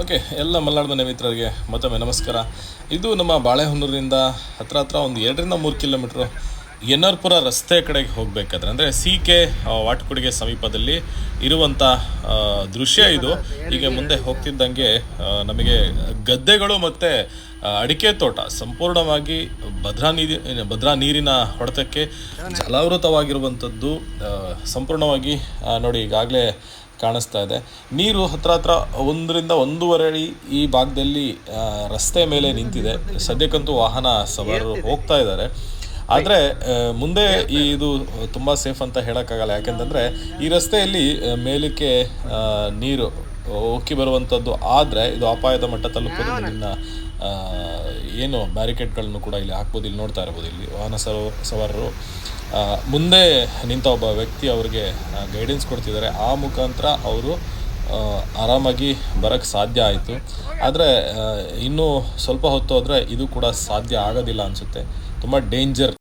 Okay, ಎಲ್ಲ ಮಲ್ನಾಡು ಮನೆ ಮಿತ್ರರಿಗೆ ಮತ್ತೊಮ್ಮೆ ನಮಸ್ಕಾರ. ಇದು ನಮ್ಮ ಬಾಳೆಹೊನ್ನೂರಿಂದ ಹತ್ರ ಹತ್ರ ಒಂದು ಎರಡರಿಂದ ಮೂರು ಕಿಲೋಮೀಟ್ರು ಎನ್ನರ್ಪುರ ರಸ್ತೆ ಕಡೆಗೆ ಹೋಗಬೇಕಾದ್ರೆ, ಅಂದರೆ ಸಿ ಕೆ ವಾಟ್ಕುಡಿಗೆ ಸಮೀಪದಲ್ಲಿ ಇರುವಂಥ ದೃಶ್ಯ ಇದು. ಈಗ ಮುಂದೆ ಹೋಗ್ತಿದ್ದಂಗೆ ನಮಗೆ ಗದ್ದೆಗಳು ಮತ್ತು ಅಡಿಕೆ ತೋಟ ಸಂಪೂರ್ಣವಾಗಿ ಭದ್ರಾ ನೀರಿ, ಭದ್ರಾ ನೀರಿನ ಹೊಡೆತಕ್ಕೆ ಜಲಾವೃತವಾಗಿರುವಂಥದ್ದು ಸಂಪೂರ್ಣವಾಗಿ ನೋಡಿ ಈಗಾಗಲೇ ಕಾಣಿಸ್ತಾ ಇದೆ. ನೀರು ಹತ್ರ ಹತ್ರ ಒಂದರಿಂದ ಒಂದೂವರೆ ಅಡಿ ಈ ಭಾಗದಲ್ಲಿ ರಸ್ತೆ ಮೇಲೆ ನಿಂತಿದೆ. ಸದ್ಯಕ್ಕಂತೂ ವಾಹನ ಸವಾರರು ಹೋಗ್ತಾ ಇದ್ದಾರೆ. ಆದರೆ ಮುಂದೆ ಈ ಇದು ತುಂಬ ಸೇಫ್ ಅಂತ ಹೇಳೋಕ್ಕಾಗಲ್ಲ. ಯಾಕೆಂತಂದರೆ ಈ ರಸ್ತೆಯಲ್ಲಿ ಮೇಲಕ್ಕೆ ನೀರು ಉಕ್ಕಿ ಬರುವಂಥದ್ದು ಆದರೆ ಇದು ಅಪಾಯದ ಮಟ್ಟ ತಲುಪೋದು ಮುಂದಿನ ಆ, ಏನು ಬ್ಯಾರಿಕೇಡ್ಗಳನ್ನು ಕೂಡ ಇಲ್ಲಿ ಹಾಕ್ಬೋದು, ಇಲ್ಲಿ ನೋಡ್ತಾ ಇರ್ಬೋದು. ಇಲ್ಲಿ ವಾಹನ ಸವ, ಸವಾರರು ಮುಂದೆ ನಿಂತ ಒಬ್ಬ ವ್ಯಕ್ತಿ ಅವರಿಗೆ ಗೈಡೆನ್ಸ್ ಕೊಡ್ತಿದ್ದಾರೆ. ಆ ಮುಖಾಂತರ ಅವರು ಆರಾಮಾಗಿ ಬರೋಕ್ಕೆ ಸಾಧ್ಯ ಆಯಿತು. ಆದರೆ ಇನ್ನೂ ಸ್ವಲ್ಪ ಹೊತ್ತು ಹೋದರೆ ಇದು ಕೂಡ ಸಾಧ್ಯ ಆಗೋದಿಲ್ಲ ಅನಿಸುತ್ತೆ. ತುಂಬ ಡೇಂಜರ್